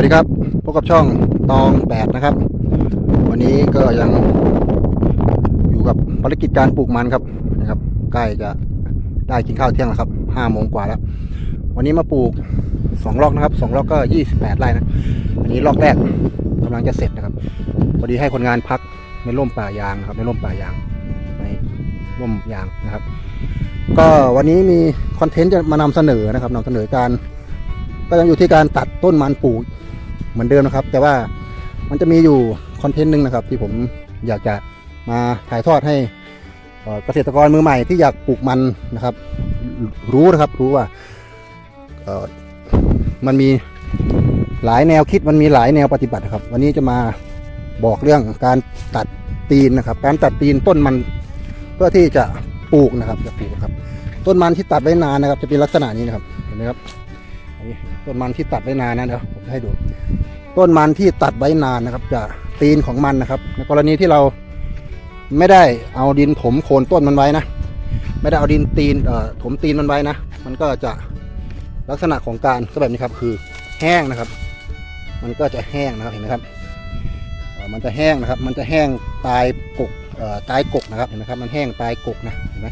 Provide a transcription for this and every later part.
วัสดีครับพบกับช่องตองแปดนะครับ วันนี้ก็ยังอยู่กับภารกิจการปลูกมันครับนะครับ ใกล้จะได้กินข้าวเที่ยงแล้วครับห้าโมงกว่าแล้ว วันนี้มาปลูกสองลอกนะครับสองลอกก็ยี่สิบแปดไร่นะอันนี้ลอกแรกกำลังจะเสร็จนะครับพอดีให้คนงานพักในร่มป่ายางนะครับในร่มป่ายางในร่มยางนะครับ ก็วันนี้มีคอนเทนต์จะมานำเสนอนะครับนำเสนอการก็ยังอยู่ที่การตัดต้นมันปลูก เหมือนเดิมนะครับ แต่ว่ามันจะมีอยู่คอนเทนต์หนึ่งนะครับ ที่ผมอยากจะมาถ่ายทอดให้เกษตรกรมือใหม่ที่อยากปลูกมันนะครับ รู้นะครับรู้ว่ามันมีหลายแนวคิดมันมีหลายแนวปฏิบัติครับ วันนี้จะมาบอกเรื่องการตัดตีนนะครับ การตัดตีนต้นมันเพื่อที่จะปลูกนะครับจะปลูกครับ ต้นมันที่ตัดไว้นานนะครับ จะเป็นลักษณะนี้นะครับเห็นไหมครับ นนี้ต้นมันที่ตัดไว้นานนะเดี๋ยวผมจะให้ดู ต้นมันที่ตัดไว้นานนะครับ จะตีนของมันนะครับ ในกรณีที่เราไม่ได้เอาดินถมโคนต้นมันไว้นะ ไม่ได้เอาดินตีนเอ่อถมตีนมันไว้นะ มันก็จะลักษณะของการก็แบบนี้ครับคือแห้งนะครับ มันก็จะแห้งนะครับเห็นไหมครับมันจะแห้งนะครับ มันจะแห้งตายกกเอ่อตายกกนะครับเห็นไหมครับ มันแห้งตายกกนะเห็นไหม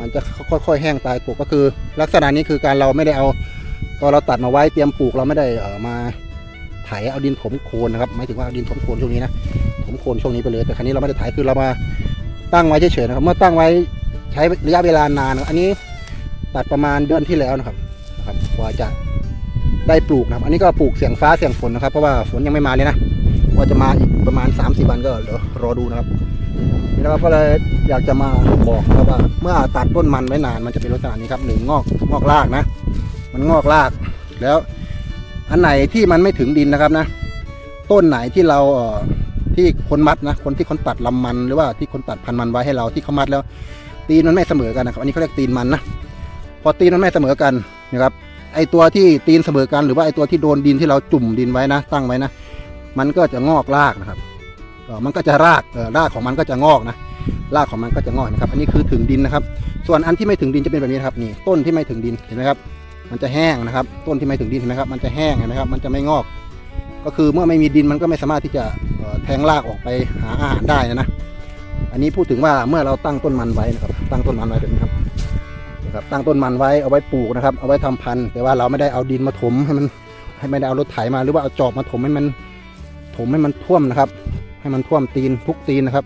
มันจะค่อยๆแห้งตายกกก็คือ ลักษณะนี้คือการเราไม่ได้เอา ตอเราตัดมาไว้เตรียมปลูกเราไม่ได้เอ่อมาไถเอาดินถมโคนนะครับหมายถึงว่าเอาดินถมโคนช่วงนี้นะถมโคนช่วงนี้ไปเลยแต่ครั้นี้เราไม่ได้ไถคือเรามาตั้งไว้เฉยๆนะครับ เมื่อตั้งไว้ใช้ระยะเวลานานอันนี้ตัดประมาณเดือนที่แล้วนะครับนะครับกว่าจะได้ปลูกนะครับ อันนี้ก็ปลูกเสียงฟ้าเสียงฝนนะครับเพราะว่าฝนยังไม่มาเลยนะว่าจะมาอีกประมาณ3าสี่วันก็เดี๋ยวรอดูนะครับนี่นะครับก็เลยอยากจะมาบอกนะครับว่า เมื่อตัดต้นมันไว้นานมันจะเป็นลักษณะนี้ครับหนึ่งงอกงอกรากนะ มันงอกราก แล้วอันไหนที่มันไม่ถึงดินนะครับนะ ต้นไหนที่เราที่คนมัดนะ คนที่คนตัดลำมันหรือว่าที่คนตัดพันมันไว้ให้เราที่เขามัดแล้ว ตีนมันไม่เสมอกันนะครับ อันนี้เขาเรียกตีนมันนะพอตีนมันไม่เสมอกันนะครับไอตัวที่ตีนเสมอกันหรือว่าไอตัวที่โดนดินที่เราจุ่มดินไว้นะ ตั้งไว้นะ มันก็จะงอกรากนะครับมันก็จะรากรากของมันก็จะงอกนะรากของมันก็จะงอกนะครับ อันนี้คือถึงดินนะครับ ส่วนอันที่ไม่ถึงดินจะเป็นแบบนี้ครับนี่ต้นที่ไม่ถึงดินเห็นไหมครับ มันจะแห้งนะครับ ต้นที่ไม่ถึงดินเห็นไหมครับ มันจะแห้งเห็นไหมครับ มันจะไม่งอก ก็คือเมื่อไม่มีดินมันก็ไม่สามารถที่จะแทงรากออกไปหาอาหารได้นะนะ อันนี้พูดถึงว่าเมื่อเราตั้งต้นมันไว้นะครับ ตั้งต้นมันไว้แบบนี้ครับนะครับ ตั้งต้นมันไว้เอาไว้ปลูกนะครับ เอาไว้ทำพันธุ์แต่ว่าเราไม่ได้เอาดินมาถมให้มันให้ไม่ได้เอารถไถมาหรือว่าเอาจอบมาถมให้มันถมให้มันท่วมนะครับ ให้มันท่วมตีนทุกตีนนะครับ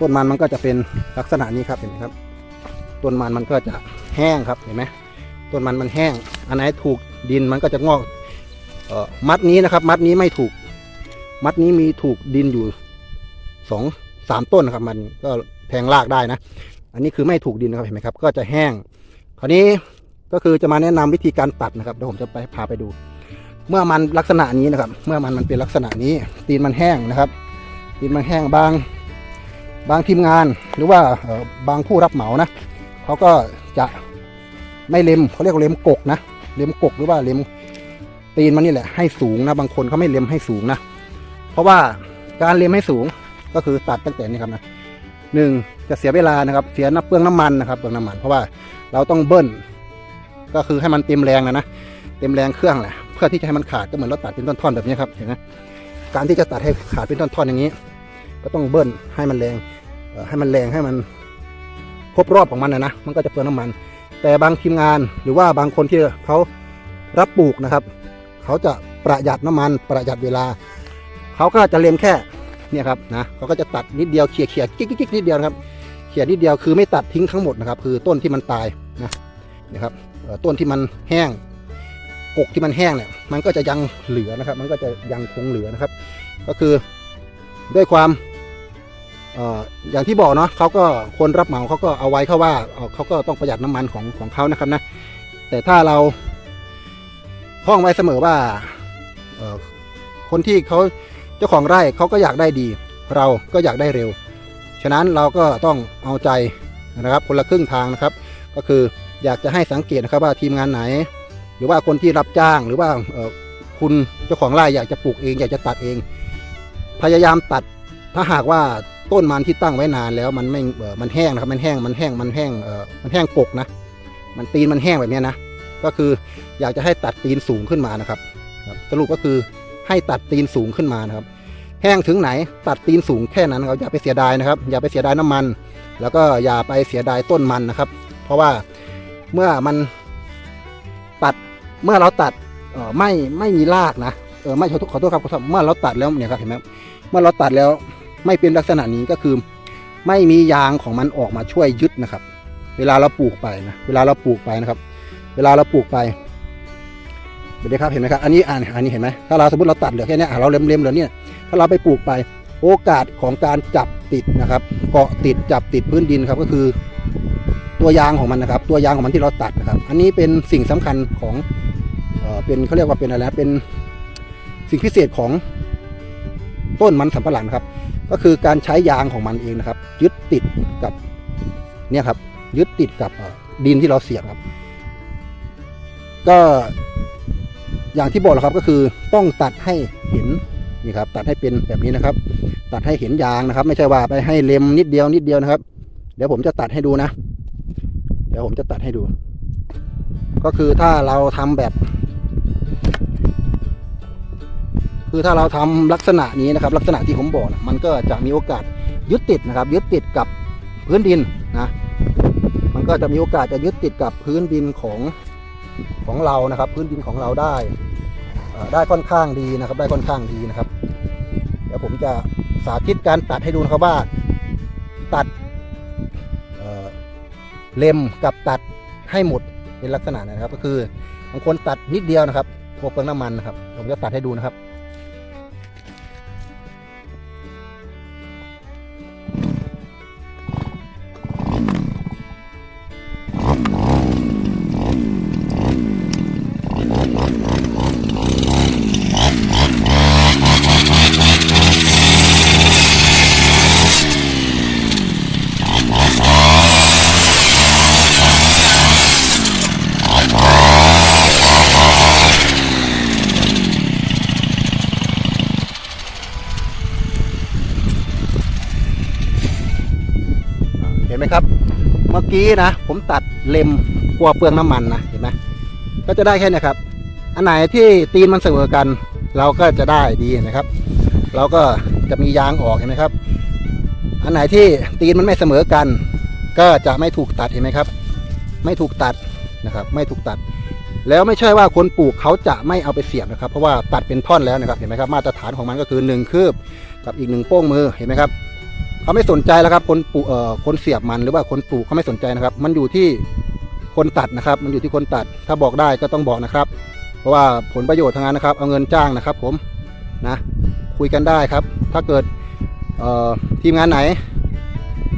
ต้นมันมันก็จะเป็นลักษณะนี้ครับเห็นไหมครับ ต้นมันมันก็จะแห้งครับเห็นไหม ต้นมันมันแห้ง อันไหนถูกดินมันก็จะงอกออมัดนี้นะครับ มัดนี้ไม่ถูก มัดนี้มีถูกดินอยู่สองสามต้นนะครับมันก็แทงรากได้นะ อันนี้คือไม่ถูกดินนะครับเห็นไหมครับ ก็จะแห้ง คราวนี้ก็คือจะมาแนะนำวิธีการตัดนะครับเดี๋ยวผมจะไปพาไปดู เมื่อมันลักษณะนี้นะครับ เมื่อมันมันเป็นลักษณะนี้ตีนมันแห้งนะครับ ตีนมันแห้งบางบางทีมงานหรือว่าบางผู้รับเหมานะเขาก็จะ ไม่เล็มเขาเรียกว่าเล็มกกนะเล็มกกหรือว่าเล็มตีนมันนี่แหละให้สูงนะบางคนเขาไม่เล็มให้สูงนะเพราะว่าการเล็มให้สูงก็คือตัดตั้งแต่นี้ครับนะหนึ่งจะเสียเวลานะครับเสียน้ำเปลืองน้ำมันนะครับเปลืองน้ำมัน เพราะว่าเราต้องเบิ้ลก็คือให้มันเต็มแรงนะนะเต็มแรงเครื่องแหละเพื่อที่จะให้มันขาดก็เหมือนเราตัดเป็นท่อนๆแบบนี้ครับเห็นไหมการที่จะตัดให้ขาดเป็นท่อนๆอย่างนี้ ก็ต้องเบิ้ลให้มันแรงให้มันแรงให้มันครบรอบของมันนะนะมันก็จะเปลืองน้ำมัน แต่บางทีมงานหรือว่าบางคนที่เขารับปลูกนะครับ เขาจะประหยัดน้ำมันประหยัดเวลา เขาก็จะเล็มแค่เนี่ยครับนะเขาก็จะตัดนิดเดียวเขี่ยเขี่ยกิ๊กกิ๊กนิดเดียวนะครับเขี่ยนิดเดียวคือไม่ตัดทิ้งทั้งหมดนะครับ คือต้นที่มันตายนะนะครับต้นที่มันแห้งกกที่มันแห้งเนี่ยมันก็จะยังเหลือนะครับ มันก็จะยังคงเหลือนะครับ ก็คือด้วยความ อย่างที่บอกเนาะเขาก็คนรับเหมาเขาก็เอาไว้เขาว่าเขาก็ต้องประหยัดน้ำมันของของเขานะครับนะแต่ถ้าเราท่องไว้เสมอว่าคนที่เขาเจ้าของไร่เขาก็อยากได้ดี เราก็อยากได้เร็ว ฉะนั้นเราก็ต้องเอาใจนะครับคนละครึ่งทางนะครับ ก็คืออยากจะให้สังเกตนะครับว่าทีมงานไหน หรือว่าคนที่รับจ้างหรือว่าคุณเจ้าของไร่อยากจะปลูกเอง อยากจะตัดเอง พยายามตัด ถ้าหากว่าต้นมันที่ตั้งไว้นานแล้วมันไม่เออมันแห้งนะครับมันแห้งมันแห้งมันแห้งเอ่อมันแห้งกกนะ มันตีนมันแห้งแบบนี้นะก็คืออยากจะให้ตัดตีนสูงขึ้นมานะครับ สรุปก็คือให้ตัดตีนสูงขึ้นมานะครับ แห้งถึงไหนตัดตีนสูงแค่นั้นครับอย่าไปเสียดายนะครับ อย่าไปเสียดายน้ำมัน แล้วก็อย่าไปเสียดายต้นมันนะครับ เพราะว่าเมื่อมันตัดเมื่อเราตัดเออไม่ไม่มีรากนะเออไม่ขอโทษขอโทษครับเมื่อเราตัดแล้วเนี่ยครับเห็นไหมเมื่อเราตัดแล้ว ไม่เป็นลักษณะนี้ก็คือ ไม่มียางของมันออกมาช่วยยึดนะครับ เวลาเราปลูกไปนะเวลาเราปลูกไปนะครับ เวลาเราปลูกไปเดี๋ยวครับเห็นไหมครับอันนี้อ่านอันนี้เห็นไหมถ้าเราสมมติเราตัดเหลือแค่เนี้ยอะเราเล็มๆเหลือเนี่ยถ้าเราไปปลูกไป โอกาสของการจับติดนะครับ เกาะติดจับติดพื้นดินครับก็คือ ตัวยางของมันนะครับ ตัวยางของมันที่เราตัดนะครับ อันนี้เป็นสิ่งสำคัญของเออเป็นเขาเรียกว่าเป็นอะไรนะเป็นสิ่งพิเศษของต้นมันสำปะหลังครับ ก็คือการใช้ยางของมันเองนะครับ ยึดติดกับเนี่ยครับ ยึดติดกับดินที่เราเสียบครับ ก็อย่างที่บอกแล้วครับก็คือต้องตัดให้เห็นนี่ครับ ตัดให้เป็นแบบนี้นะครับ ตัดให้เห็นยางนะครับ ไม่ใช่ว่าไปให้เล็มนิดเดียวนิดเดียวนะครับ เดี๋ยวผมจะตัดให้ดูนะ เดี๋ยวผมจะตัดให้ดู ก็คือถ้าเราทำแบบ คือถ้าเราทำลักษณะนี้นะครับ ลักษณะที่ผมบอกนะมันก็จะมีโอกาสยึดติดนะครับ ยึดติดกับพื้นดินนะมันก็จะมีโอกาสจะยึดติดกับพื้นดินของของเรานะครับ พื้นดินของเราได้ได้ค่อนข้างดีนะครับ ได้ค่อนข้างดีนะครับ เดี๋ยวผมจะสาธิตการตัดให้ดูนะครับว่า ตัดเอ่อเล็มกับตัดให้หมดเป็นลักษณะนนะครับ ก็คือบางคนตัดนิดเดียวนะครับพวกเปลืองน้ำมันนะครับ ผมจะตัดให้ดูนะครับ ห็นไหมครับ เมื่อกี้นะ ผมตัดเล็มกลัวเปลืองน้ำมันนะเห็นไหมก็จะได้แค่นี้ครับ อันไหนที่ตีนมันเสมอกัน เราก็จะได้ดีนะครับ เราก็จะมียางออกเห็นไหมครับ อันไหนที่ตีนมันไม่เสมอกัน ก็จะไม่ถูกตัดเห็นไหมครับ ไม่ถูกตัดนะครับ ไม่ถูกตัด แล้วไม่ใช่ว่าคนปลูกเขาจะไม่เอาไปเสียบนะครับ เพราะว่าตัดเป็นท่อนแล้วนะครับ เห็นไหมครับ มาตรฐานของมันก็คือ 1 คืบกับอีกหนึ่งโป้งมือเห็นไหมครับ เขาไม่สนใจแล้วครับคนปลูกเอ่อคนเสียบมันหรือว่าคนปลูกเขาไม่สนใจนะครับ มันอยู่ที่คนตัดนะครับ มันอยู่ที่คนตัด ถ้าบอกได้ก็ต้องบอกนะครับ เพราะว่าผลประโยชน์ทางนั้นนะครับ เอาเงินจ้างนะครับ ผมนะคุยกันได้ครับ ถ้าเกิดเอ่อทีมงานไหน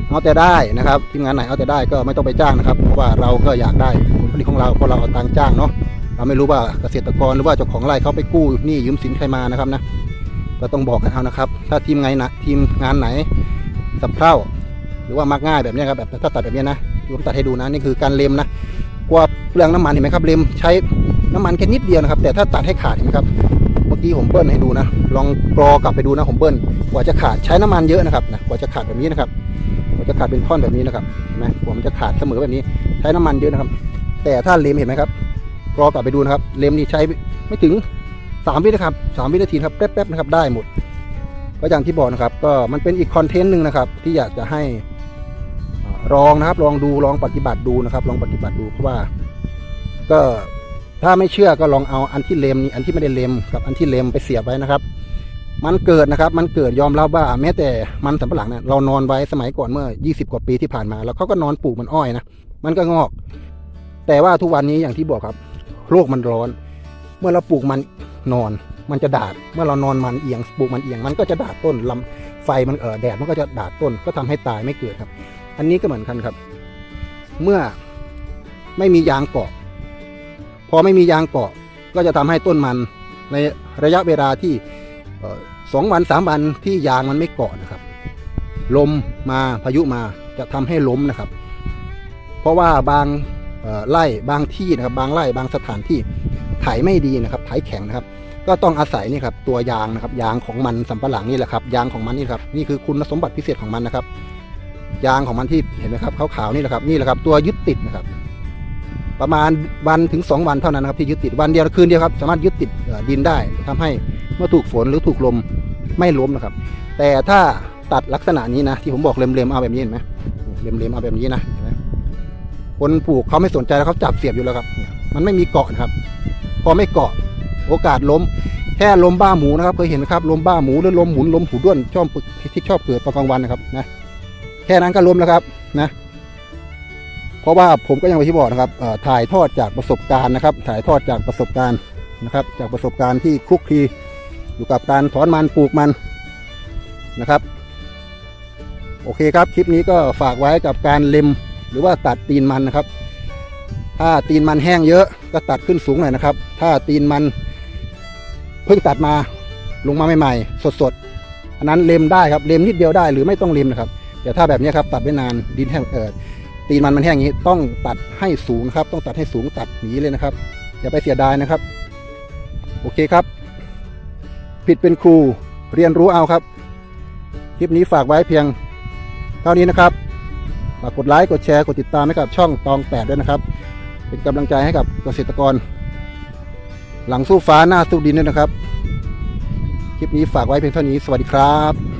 เอาแต่ได้นะครับ ทีมงานไหนเอาแต่ได้ก็ไม่ต้องไปจ้างนะครับ เพราะว่าเราก็อยากได้ผลผลิตของเราเพราะเราเอาตังค์จ้างเนาะเราไม่รู้ว่าเกษตรกรหรือว่าเจ้าของไร่เขาไปกู้หนี้ยืมสินใครมานะครับนะก็ต้องบอกกันเอานะครับ ถ้าทีมงานนะทีมงานไหน สับเพร่าหรือว่ามักง่ายแบบนี้ครับแบบถ้าตัดแบบนี้นะผมตัดให้ดูนะนี่คือการเล็มนะกลัวเปลืองน้ำมันเห็นไหมครับเล็มใช้น้ำมันแค่นิดเดียวนะครับ แต่ถ้าตัดให้ขาดเห็นไหมครับเมื่อกี้ผมเบิ้ลให้ดูนะ ลองกรอกลับไปดูนะผมเบิ้ลกว่าจะขาดใช้น้ำมันเยอะนะครับนะกว่าจะขาดแบบนี้นะครับกว่าจะขาดเป็นท่อนแบบนี้นะครับเห็นไหมกว่ามันจะขาดเสมอแบบนี้ ใช้น้ำมันเยอะนะครับ แต่ถ้าเล็มเห็นไหมครับกรอกลับไปดูนะครับ เล็มนี่ใช้ไม่ถึงสามวินะครับสามวินาทีครับแป๊บๆนะครับได้หมด ก็อย่างที่บอกนะครับ ก็มันเป็นอีกคอนเทนต์หนึ่งนะครับ ที่อยากจะให้ลองนะครับ ลองดูลองปฏิบัติดูนะครับ ลองปฏิบัติดูเพราะว่า ก็ถ้าไม่เชื่อก็ลองเอาอันที่เลมนี่อันที่ไม่ได้เลมกับอันที่เลมไปเสียบไว้นะครับ มันเกิดนะครับ มันเกิดยอมรับว่าแม้แต่มันสำปะหลังเนี่ยเรานอนไว้สมัยก่อนเมื่อ 20 กว่าปีที่ผ่านมา แล้วเขาก็นอนปลูกมันอ้อยนะมันก็งอก แต่ว่าทุกวันนี้อย่างที่บอกครับ โลกมันร้อน เมื่อเราปลูกมันนอน มันจะดาดเมื่อเรานอนมันเอียงปลูกมันเอียงมันก็จะดาดต้นลำไฟมันเออแดดมันก็จะดาดต้นก็ทำให้ตายไม่เกิดครับ อันนี้ก็เหมือนกันครับ เมื่อไม่มียางเกาะ พอไม่มียางเกาะก็จะทำให้ต้นมันในระยะเวลาที่สองวันสามวันที่ยางมันไม่เกาะนะครับ ลมมาพายุมาจะทำให้ล้มนะครับ เพราะว่าบางไร่บางที่นะครับบางไร่บางสถานที่ไถไม่ดีนะครับไถแข็งนะครับ ก็ต้องอาศัยนี่ครับตัวยางนะครับยางของมันสำปะหลังนี่แหละครับยางของมันนี่ครับนี่คือคุณสมบัติพิเศษของมันนะครับ ยางของมันที่เห็นไหมครับขาวๆนี่แหละครับนี่แหละครับตัวยึดติดนะครับ ประมาณวันถึง 2 วันเท่านั้นนะครับที่ยึดติดวันเดียวคืนเดียวครับสามารถยึดติดดินได้ทำให้เมื่อถูกฝนหรือถูกลมไม่ล้มนะครับ แต่ถ้าตัดลักษณะนี้นะที่ผมบอกเล็มๆเอาแบบนี้เห็นไหมเล็มๆเอาแบบนี้นะเห็นไหมคนปลูกเขาไม่สนใจแล้วเขาจับเสียบอยู่แล้วครับ มันไม่มีเกาะนะครับ พอไม่เกาะ โอกาสล้ม แค่ล้มบ้าหมูนะครับเคยเห็นครับล้มบ้าหมูหรือล้มหมุนล้มหูด้วนชอบที่ชอบเกิดตอนกลางวันนะครับนะแค่นั้นก็ล้มแล้วครับนะเพราะว่าผมก็ยังไปที่บอกนะครับถ่ายทอดจากประสบการณ์นะครับ ถ่ายทอดจากประสบการณ์นะครับ จากประสบการณ์ที่คลุกคลีอยู่กับการถอนมันปลูกมันนะครับ โอเคครับคลิปนี้ก็ฝากไว้กับการเล็มหรือว่าตัดตีนมันนะครับ ถ้าตีนมันแห้งเยอะก็ตัดขึ้นสูงหน่อยนะครับ ถ้าตีนมัน เพิ่งตัดมาลงมาใหม่ๆ สดๆ อันนั้นเล็มได้ครับเล็มนิดเดียวได้หรือไม่ต้องเล็มนะครับแต่ถ้าแบบนี้ครับตัดไม่นานดินแห้งเกิดตีนมันมันแห้งอย่างนี้ต้องตัดให้สูงนะครับ ต้องตัดให้สูงตัดหนีเลยนะครับ อย่าไปเสียดายนะครับ โอเคครับ ผิดเป็นครูเรียนรู้เอาครับ คลิปนี้ฝากไว้เพียงเท่านี้นะครับฝากกดไลค์กดแชร์กดติดตามให้กับช่องตองแปดด้วยนะครับ เป็นกำลังใจให้กับเกษตรกร หลังสู้ฟ้าหน้าสู้ดินด้วยนะครับ คลิปนี้ฝากไว้เพียงเท่านี้ สวัสดีครับ